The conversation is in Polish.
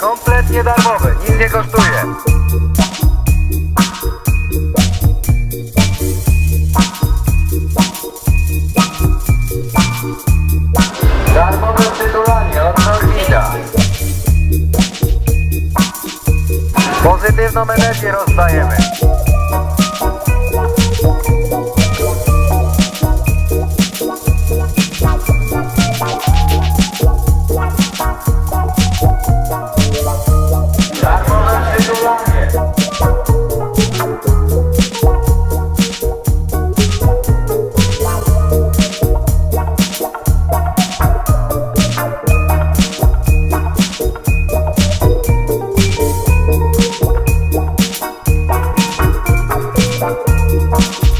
kompletnie darmowe, nic nie kosztuje. Darmowe przytulanie od Norwida. Pozytywną energię rozdajemy. Bye.